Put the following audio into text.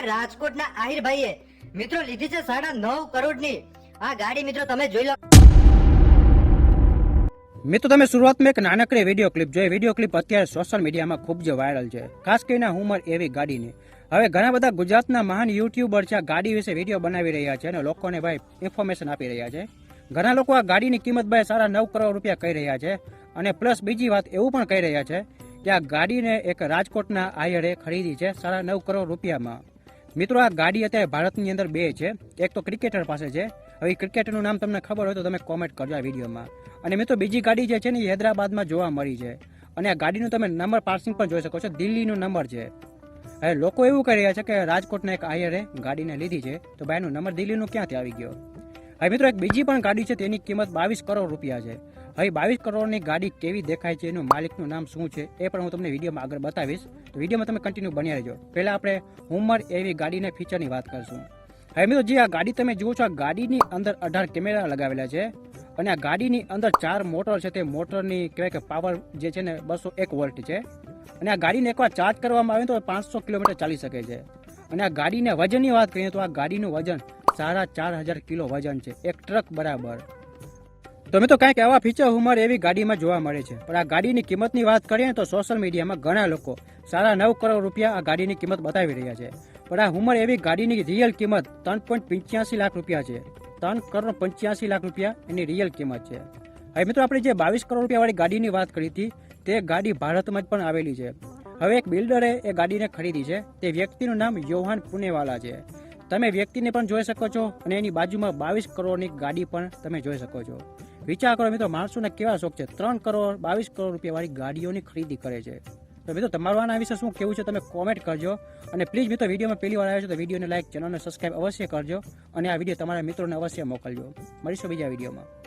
કે રાજકોટના આહિરભાઈએ. મિત્રો, લીધી છે સાડા નવ કરોડની. આ ગાડી મિત્રો તમે જોઈ લો. મિત્રો, તમે શરૂઆતમાં એક નાનકડી વીડિયો ક્લિપ જોઈ. વીડિયો ક્લિપ અત્યારે સોશિયલ મીડિયામાં ખૂબ જ વાયરલ છે. ખાસ કરીને હુમર એવી ગાડીની. હવે ઘણા બધા ગુજરાતના મહાન યુટ્યુબર છે આ ગાડી વિશે વીડિયો બનાવી રહ્યા છે અને લોકોને ભાઈ ઇન્ફોર્મેશન આપી રહ્યા છે. ઘણા લોકો આ ગાડીની કિંમત ભાઈ સારા નવ કરોડ રૂપિયા કહી રહ્યા છે. અને પ્લસ બીજી વાત એવું પણ કહી રહ્યા છે કે આ ગાડીને એક રાજકોટના આયરે ખરીદી છે સાડા નવ કરોડ રૂપિયામાં. મિત્રો, આ ગાડી અત્યારે ભારતની અંદર બે છે. એક તો ક્રિકેટર પાસે છે. હવે ક્રિકેટરનું નામ તમને ખબર હોય તો તમે કોમેન્ટ કરજો આ વિડીયોમાં. અને મિત્રો, બીજી ગાડી જે છે ને, એ હૈદરાબાદમાં જોવા મળી છે. અને આ ગાડીનું તમે નંબર પાર્સિંગ પણ જોઈ શકો છો. દિલ્હીનો નંબર છે. હવે લોકો એવું કહી રહ્યા છે કે રાજકોટના એક આયરે ગાડીને લીધી છે. તો ભાઈનું નંબર દિલ્હીનો ક્યાંથી આવી ગયો? હવે મિત્રો, એક બીજી પણ ગાડી છે, તેની કિંમત બાવીસ કરોડ રૂપિયા છે. હવે બાવીસ કરોડની ગાડી કેવી દેખાય છે, એનું માલિકનું નામ શું છે, એ પણ હું તમને વિડીયોમાં આગળ બતાવીશ. તો વિડીયોમાં તમે કન્ટિન્યુ બન્યા રહેજો. પહેલાં આપણે હુમર એવી ગાડીના ફીચરની વાત કરીશું. હવે મિત્રો, જે આ ગાડી તમે જુઓ છો, આ ગાડીની અંદર અઢાર કેમેરા લગાવેલા છે અને આ ગાડીની અંદર ચાર મોટર છે, તે મોટરની કહેવાય કે પાવર જે છે ને બસો એક વોલ્ટ છે. અને આ ગાડીને એકવાર ચાર્જ કરવામાં આવે તો પાંચસો કિલોમીટર ચાલી શકે છે. અને આ ગાડીને વજનની વાત કરીએ તો આ ગાડીનું વજન સાડા ચાર હજાર કિલો વજન છે. એક ટ્રક બરાબર. તમે તો કાંઈક એવા ફીચર હુમર એવી ગાડીમાં જોવા મળે છે. પણ આ ગાડીની કિંમતની વાત કરીએ તો સોશિયલ મીડિયામાં ઘણા લોકો સાડા નવ કરોડ રૂપિયા આ ગાડીની કિંમત બતાવી રહ્યા છે. પણ આ હુમર એવી ગાડીની રિયલ કિંમત ત્રણ પોઈન્ટ પંચ્યાસી લાખ રૂપિયા છે. ત્રણ કરોડ પંચ્યાસી લાખ રૂપિયા એની રિયલ કિંમત છે. હવે મિત્રો આપણે જે બાવીસ કરોડ રૂપિયાવાળી ગાડીની વાત કરી હતી, તે ગાડી ભારતમાં જ પણ આવેલી છે. હવે એક બિલ્ડરે એ ગાડીને ખરીદી છે. તે વ્યક્તિનું નામ યોહાન પુનેવાલા છે. તમે વ્યક્તિને પણ જોઈ શકો છો અને એની બાજુમાં બાવીસ કરોડની ગાડી પણ તમે જોઈ શકો છો. વિચાર કરો મિત્રો, માણસોને કેવા શોખ છે? ત્રણ કરોડ, બાવીસ કરોડ રૂપિયાવાળી ગાડીઓની ખરીદી કરે છે. તો મિત્રો, તમારું આના વિશે શું કેવું છે તમે કોમેન્ટ કરજો અને પ્લીઝ મિત્રો, વિડીયોમાં પહેલી વાર આવ્યો છો તો વિડીયોને લાઇક ચેનલને સબસ્ક્રાઈબ અવશ્ય કરજો અને આ વીડિયો તમારા મિત્રોને અવશ્ય મોકલજો. મળીશું બીજા વિડીયોમાં.